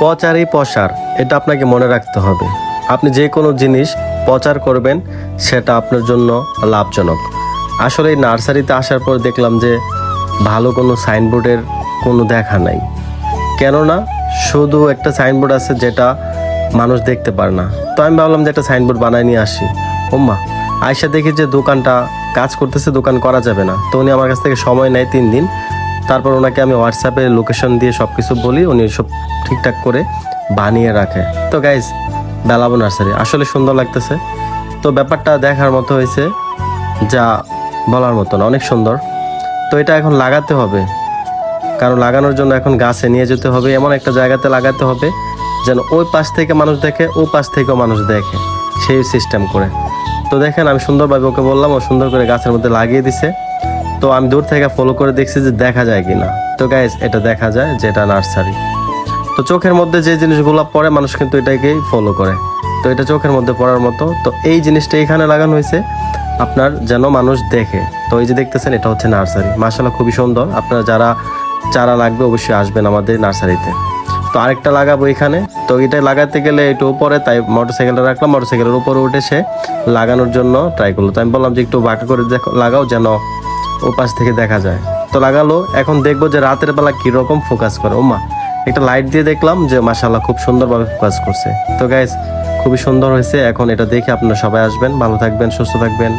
প্রচারই প্রসার এটা আপনাকে মনে রাখতে হবে। আপনি যে কোনো জিনিস প্রচার করবেন, সেটা আপনার জন্য লাভজনক। আসলে এই নার্সারিতে আসার পর দেখলাম যে ভালো কোনো সাইনবোর্ডের কোনো দেখা নাই। কেননা শুধু একটা সাইনবোর্ড আছে যেটা মানুষ দেখতে পারে না। তো আমি ভাবলাম যে একটা সাইনবোর্ড বানায় নিয়ে আসি। ওম্মা আয়সা দেখি যে দোকানটা কাজ করতেছে, দোকান করা যাবে না। তো উনি আমার কাছ থেকে সময় নেয় তিন দিন। তারপর ওনাকে আমি হোয়াটসঅ্যাপে লোকেশন দিয়ে সব কিছু বলি, উনি সব ঠিকঠাক করে বানিয়ে রাখে। তো গাইজ বেলাবো নার্সারি, আসলে সুন্দর লাগতেছে। তো ব্যাপারটা দেখার মতো হয়েছে যা বলার মতো না, অনেক সুন্দর। তো এটা এখন লাগাতে হবে। কারণ লাগানোর জন্য এখন গাছে নিয়ে যেতে হবে, এমন একটা জায়গাতে লাগাতে হবে যেন ওই পাশ থেকে মানুষ দেখে, ও পাশ থেকেও মানুষ দেখে সেই সিস্টেম করে। তো দেখেন, আমি সুন্দরভাবে ওকে বললাম, ও সুন্দর করে গাছের মধ্যে লাগিয়ে দিছে। তো আমি দূর থেকে ফলো করে দেখছি যে দেখা যায় কিনা। তো গাইজ এটা দেখা যায় যে এটা নার্সারি তো চোখের মধ্যে যে জিনিসগুলো পড়ে, মানুষ কিন্তু এটাকেই ফলো করে। তো এটা চোখের মধ্যে পড়ার মতো। তো এই জিনিসটা এখানে লাগানো হয়েছে, আপনার যেন মানুষ দেখে। তো এই যে দেখতেছেন, এটা হচ্ছে নার্সারি মাসাল্লাহ খুবই সুন্দর। আপনারা যারা চারা লাগবে, অবশ্যই আসবেন আমাদের নার্সারিতে তো আরেকটা লাগাবো এখানে। তো এটা লাগাতে গেলে একটু উপরে, তাই মোটরসাইকেলটা রাখলাম। মোটরসাইকেলের উপরে উঠে সে লাগানোর জন্য ট্রাই করল। তো আমি বললাম যে একটু বাঁকা করে দেখো, লাগাও যেন ও পাশ থেকে দেখা যায়। তো লাগালো, এখন দেখব যে রাতের বেলা কীরকম ফোকাস করে। ওমা, একটা লাইট দিয়ে দেখলাম যে মাসাল্লাহ খুব সুন্দরভাবে ফোকাস করছে। তো গাইজ খুবই সুন্দর হয়েছে। এখন এটা দেখে আপনারা সবাই আসবেন। ভালো থাকবেন, সুস্থ থাকবেন।